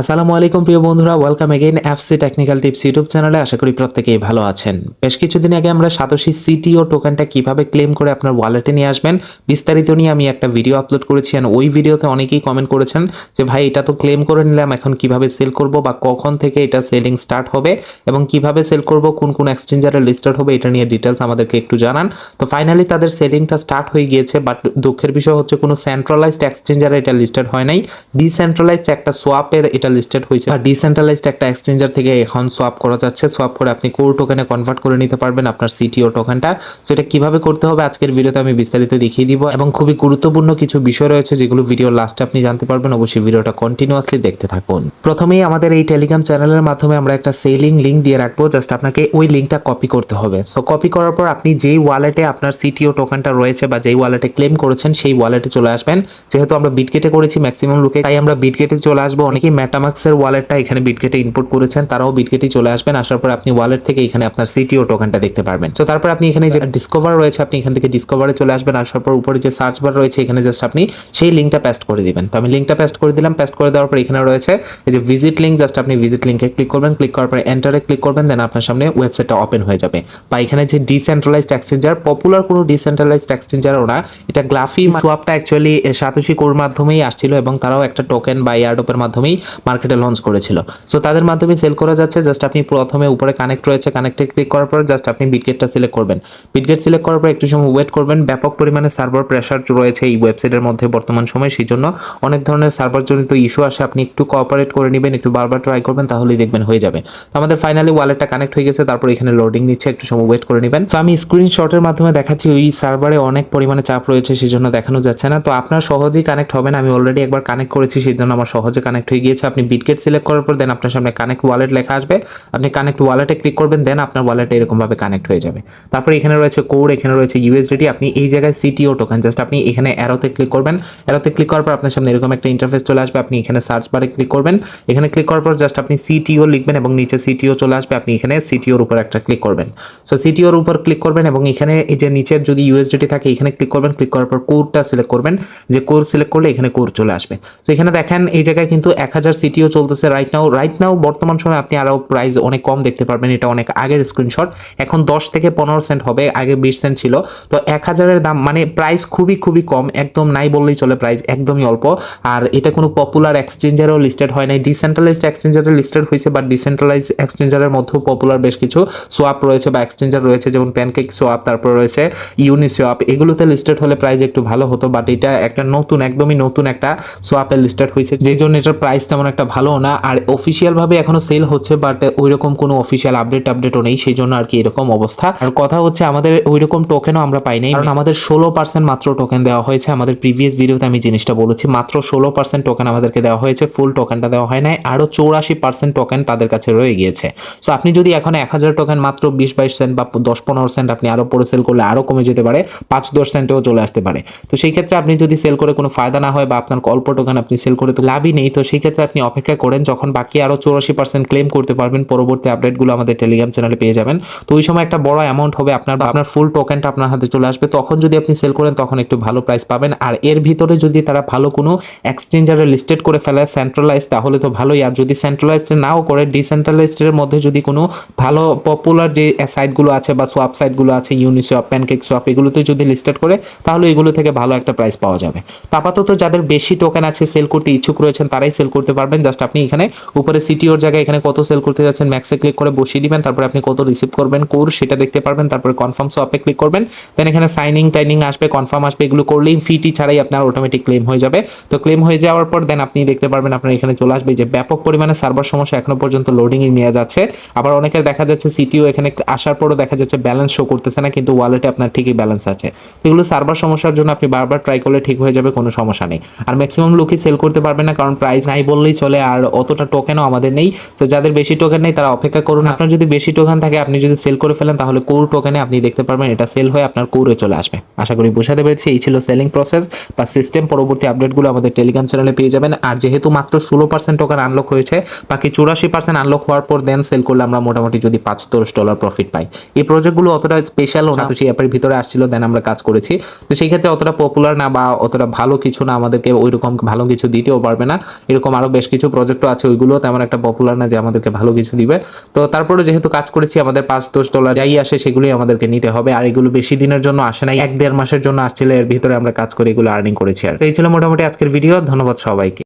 আসসালামু আলাইকুম প্রিয় বন্ধুরা welcome again FC technical tips YouTube চ্যানেলে আশা করি প্রত্যেকেই ভালো আছেন। বেশ কিছুদিন আগে আমরা সাতোশি সিটিও টোকেনটা কীভাবে ক্লেম করে আপনার ওয়ালেটে নিয়ে আসবেন, বিস্তারিত নিয়ে আমি একটা ভিডিও আপলোড করেছি and ওই ভিডিওতে অনেকেই কমেন্ট করেছেন যে, ভাই, এটা তো ক্লেম করে নিলাম, এখন কীভাবে সেল করব বা কখন থেকে এটা সেলিং স্টার্ট হবে এবং কীভাবে সেল করব, কোন কোন এক্সচেঞ্জারে লিস্টেড হবে, এটা নিয়ে ডিটেলস আমাদেরকে একটু জানান। তো ফাইনালি তাদের সেলিংটা স্টার্ট হয়ে গিয়েছে বাট দুঃখের বিষয় হচ্ছে কোনো সেন্ট্রালাইজড এক্সচেঞ্জারে এটা লিস্টেড হয় নাই। ডিসেন্ট্রালাইজড একটা সোয়াপের এটা লিস্টেড হয়েছে। আর ডিসেন্ট্রালাইজড একটা এক্সচেঞ্জার থেকে এখন সোয়াপ করা যাচ্ছে। সোয়াপ করে আপনি কোর টোকেনে কনভার্ট করে নিতে পারবেন আপনার সিটিও টোকেনটা সো এটা কীভাবে করতে হবে আজকের ভিডিওতে আমি বিস্তারিত দেখিয়ে দিব। এবং খুবই গুরুত্বপূর্ণ কিছু বিষয় রয়েছে যেগুলো ভিডিও লাস্টে আপনি জানতে পারবেন। অবশ্যই ভিডিওটা কন্টিনিউয়াসলি দেখতে থাকুন। প্রথমেই আমাদের এই টেলিগ্রাম চ্যানেলের মাধ্যমে আমরা একটা সেলিং লিঙ্ক দিয়ে রাখব। জাস্ট আপনাকে ওই লিঙ্কটা কপি করতে হবে। সো কপি করার পর আপনি যেই ওয়ালেটে আপনার সিটিও টোকেনটা রয়েছে বা যেই ওয়ালেটে ক্লেম করেছেন, সেই ওয়ালেটে চলে আসবেন। যেহেতু আমরা বিটগেটে করেছি ম্যাক্সিমাম লোকে তাই আমরা বিটগেটে চলে আসব। অনেকেই ম্যাটামাক্সের ওয়ালেটটা এখানে বিটগেটে ইনপুট করেছেন, তারাও বিটগেটে চলে আসবেন। আসার পর আপনি ওয়ালেট থেকে এখানে আপনার সিটিও টোকেনটা দেখতে পারবেন। তো তারপর আপনি এখানে যে ডিসকভার রয়েছে, আপনি এখান থেকে ডিসকভারে চলে আসবেন। আসার পর উপরে যে সার্চ বার রয়েছে, এখানে জাস্ট আপনি সেই লিঙ্কটা পেস্ট করে দিবেন। তো আমি লিঙ্কটা পেস্ট করে দিলাম। পেস্ট করে দেওয়ার পর এখানে রয়েছে এই যে ভিজিট লিঙ্ক জাস্ট আপনি ভিজিট লিঙ্কে ক্লিক করবেন। ক্লিক করার পর এন্টারে ক্লিক করবেন দেন আপনার সামনে ওয়েবসাইটটা ওপেন হয়ে যাবে। বা এখানে যে ডিসেন্ট্রালাইজড এক্সচেঞ্জার পপুলার কোনো ডিসেন্ট্রালাইজড এক্সচেঞ্জারও না, এটা গ্লাফি সোয়াপটা অ্যাকচুয়ালি সাতোশি কোর মাধ্যমেই আসছিল এবং তারাও একটা টোকেন বা এয়ারডোপের মাধ্যমেই মার্কেটে লঞ্চ করেছিল। সো তাদের মাধ্যমে সেল করা যাচ্ছে জাস্ট আপনি প্রথমে উপরে কানেক্ট রয়েছে কানেক্টে ক্লিক করার পর জাস্ট আপনি বিটগেটটা সিলেক্ট করবেন। বিটগেট সিলেক্ট করার পর একটু সময় ওয়েট করবেন, ব্যাপক পরিমাণে সার্ভার প্রেশার রয়েছে এই ওয়েবসাইটের মধ্যে বর্তমান সময় সেই জন্য অনেক ধরনের সার্ভার জনিত ইস্যু আসে, আপনি একটু কোঅপারেট করে নেবেন, একটু বারবার ট্রাই করবেন, তাহলেই দেখবেন হয়ে যাবে। তো আমাদের ফাইনালি ওয়ালেটটা কানেক্ট হয়ে গেছে, তারপর এখানে লোডিং নিচ্ছে, একটু সময় ওয়েট করে নেবেন। তো আমি স্ক্রিনশটের মাধ্যমে দেখাচ্ছি, ওই সার্ভারে অনেক পরিমাণে চাপ রয়েছে সেই জন্য দেখানো যাচ্ছে না। তো আপনার সহজেই কানেক্ট হবে না, আমি অলরেডি একবার কানেক্ট করেছি সেই জন্য আমার সহজে কানেক্ট হয়ে গিয়েছে, আপনি বিটগেট সিলেক্ট করার পর দেন আপনার সামনে কানেক্ট ওয়ালেট লেখা আসবে। আপনি কানেক্ট ওয়ালেটে ক্লিক করবেন দেন আপনার ওয়ালেটে এরকমভাবে কানেক্ট হয়ে যাবে। তারপর এখানে রয়েছে কোড এখানে রয়েছে ইউএসডিটি আপনি এই জায়গায় সিটিও টোকেন জাস্ট আপনি এখানে অ্যারোতে ক্লিক করবেন। অ্যারোতে ক্লিক করার পর আপনার সামনে এরকম একটা ইন্টারফেস চলে আসবে। আপনি এখানে সার্চ বারে ক্লিক করবেন। এখানে ক্লিক করার পর জাস্ট আপনি সিটিও লিখবেন এবং নিচে সিটিও চলে আসবে। আপনি এখানে সিটিওর উপর একটা ক্লিক করবেন। সো সিটিওর উপর ক্লিক করবেন এবং এখানে এই যে নিচের যদি ইউএসডিটি থাকে, এখানে ক্লিক করবেন। ক্লিক করার পর কোডটা সিলেক্ট করবেন। যে কোড সিলেক্ট করলে এখানে কোড চলে আসবে। তো এখানে দেখেন এই জায়গায় কিন্তু এক হাজার সিটিও চলতেছে রাইট নাও রাইট নাও বর্তমান সময় আপনি আরও প্রাইস অনেক কম দেখতে পারবেন। এটা অনেক আগের স্ক্রিনশট এখন দশ থেকে পনেরো সেন্ট হবে, আগে বিশ সেন্ট ছিল। তো এক হাজারের দাম মানে প্রাইস খুবই খুবই কম। একদম নাই বললেই চলে প্রাইস একদমই অল্প। আর এটা কোনো পপুলার এক্সচেঞ্জারও লিস্টেড হয় নাই। ডিসেন্ট্রালাইজড এক্সচেঞ্জারে লিস্টেড হয়েছে বাট ডিসেন্ট্রালাইজ এক্সচেঞ্জারের মধ্যেও পপুলার বেশ কিছু সোয়াপ রয়েছে বা এক্সচেঞ্জার রয়েছে, যেমন প্যানকেক সোয়াপ তারপর রয়েছে ইউনি সোয়াপ এগুলোতে লিস্টেড হলে প্রাইস একটু ভালো হতো বাট এটা একটা নতুন, একদমই নতুন একটা সোয়াপে লিস্টেড হয়েছে। যে জন্য এটার প্রাইস তেমন একটা ভালো না আর অফিসিয়াল ভাবে এখনও সেল হচ্ছে বাট ওই রকম কোনো অফিসিয়াল আপডেট আপডেটও নেই সেই জন্য আর কি এরকম অবস্থা। আর কথা হচ্ছে আমাদের ওই রকম টোকেনও আমরা পাই নাই কারণ আমাদের ষোলো পার্সেন্ট মাত্র টোকেন দেওয়া হয়েছে আমাদের প্রিভিয়াস ভিডিওতে আমি জিনিসটা বলেছি মাত্র ষোলো পার্সেন্ট টোকেন আমাদেরকে দেওয়া হয়েছে ফুল টোকেনটা দেওয়া হয় নাই আরও চৌরাশি পার্সেন্ট টোকেন তাদের কাছে রয়ে গিয়েছে। সো আপনি যদি এখন এক হাজার টোকেন মাত্র বিশ বাইশ সেন্ট বা দশ পনেরো সেন্ট আপনি আরও পরে সেল করলে আরও কমে যেতে পারে পাঁচ দশ সেন্টেও চলে আসতে পারে। তো সেই ক্ষেত্রে আপনি যদি সেল করে কোনো ফায়দা না হয় বা আপনার অল্প টোকেন আপনি সেল করে তো লাভই নেই তো সেই ক্ষেত্রে আপনি অপেক্ষা করেন, যখন বাকি আরও চৌরাশি পার্সেন্ট ক্লেম করতে পারবেন, পরবর্তী আপডেটগুলো আমাদের টেলিগ্রাম চ্যানেলে পেয়ে যাবেন। তো ওই সময় একটা বড় অ্যামাউন্ট হবে আপনার আপনার ফুল টোকেনটা আপনার হাতে চলে আসবে। তখন যদি আপনি সেল করেন, তখন একটু ভালো প্রাইস পাবেন। আর এর ভিতরে যদি তারা ভালো কোনো এক্সচেঞ্জারে লিস্টেড করে ফেলে সেন্ট্রালাইজ তাহলে তো ভালোই। আর যদি সেন্ট্রালাইজড নাও করে ডিসেন্ট্রালাইজডের মধ্যে যদি কোনো ভালো পপুলার যে সাইটগুলো আছে, বা সোয়াপ সাইটগুলো আছে ইউনিসোয়াপ প্যানকেক সোয়াপ এগুলোতে যদি লিস্টেড করে, তাহলে এগুলো থেকে ভালো একটা প্রাইস পাওয়া যাবে। আপাতত যাদের বেশি টোকেন আছে সেল করতে ইচ্ছুক রয়েছেন, তারাই সেল করতে পারবেন। জাস্ট আপনি এখানে উপরে সিটিওর জায়গায় এখানে কত সেল করতে যাচ্ছেন ম্যাক্সে ক্লিক করে বসিয়ে দিবেন, তারপরে আপনি কত রিসিভ করবেন কোর সেটা দেখতে পারবেন, তারপরে কনফার্ম সোয়াপে ক্লিক করবেন। দেন এখানে সাইনিং টাইনিং আসবে কনফার্ম আসবে, এগুলো করলেই ফিটি ছাড়াই আপনার অটোমেটিক ক্লেম হয়ে যাবে। তো ক্লেম হয়ে যাওয়ার পর দেন আপনি দেখতে পারবেন আপনার এখানে চলে আসবে যে ব্যাপক পরিমাণে সার্ভার সমস্যা এখনও পর্যন্ত লোডিং এ নিয়ে যাচ্ছে। আবার অনেকের দেখা যাচ্ছে সিটিও এখানে আসার পরও দেখা যাচ্ছে ব্যালেন্স শো করতেছে না, কিন্তু ওয়ালেটে আপনার ঠিকই ব্যালেন্স আছে। এগুলো সার্ভার সমস্যার জন্য আপনি বারবার ট্রাই করলে ঠিক হয়ে যাবে, কোনো সমস্যা নেই। আর ম্যাক্সিমাম লোকই সেল করতে পারবে না, কারণ প্রাইস নাই বললেই চলে আর অতটা টোকেনও আমাদের নেই। তো যাদের বেশি টোকেন নেই তারা অপেক্ষা করুন। আপনার যদি বেশি টোকেন থাকে আপনি যদি সেল করে ফেলেন তাহলে কোর টোকেনে আপনি দেখতে পারবেন এটা সেল হয়ে আপনার কোরে চলে আসবে। আশা করি বোঝাতে পেরেছি এই ছিল সেলিং প্রসেস বা সিস্টেম পরবর্তী আপডেটগুলো আমাদের টেলিগ্রাম চ্যানেলে পেয়ে যাবেন। আর যেহেতু মাত্র ষোলো পার্সেন্ট টোকেন আনলক হয়েছে বাকি চুরাশি পার্সেন্ট আনলক হওয়ার পর দেন সেল করলে আমরা মোটামুটি যদি পাঁচ দশ ডলার প্রফিট পাই। এই প্রজেক্টগুলো অতটা স্পেশাল না। তো সেই অ্যাপের ভিতরে আসছিল দেন আমরা কাজ করেছি। তো সেই ক্ষেত্রে অতটা পপুলার না বা অতটা ভালো কিছু না আমাদেরকে ওই রকম ভালো কিছু দিতেও পারবে না। এরকম আরও বেশ কিছু প্রজেক্টও আছে, ওইগুলো তেমন একটা পপুলার না যে আমাদেরকে ভালো কিছু দিবে। তো তারপরে যেহেতু কাজ করেছি, আমাদের পাঁচ দশ ডলার যাই আসে সেগুলোই আমাদেরকে নিতে হবে। আর এগুলো বেশি দিনের জন্য আসে নাই, এক দেড় মাসের জন্য আসছিল, এর ভিতরে আমরা কাজ করে এগুলো আর্নিং করেছি আর এই ছিল মোটামুটি আজকের ভিডিও ধন্যবাদ সবাইকে।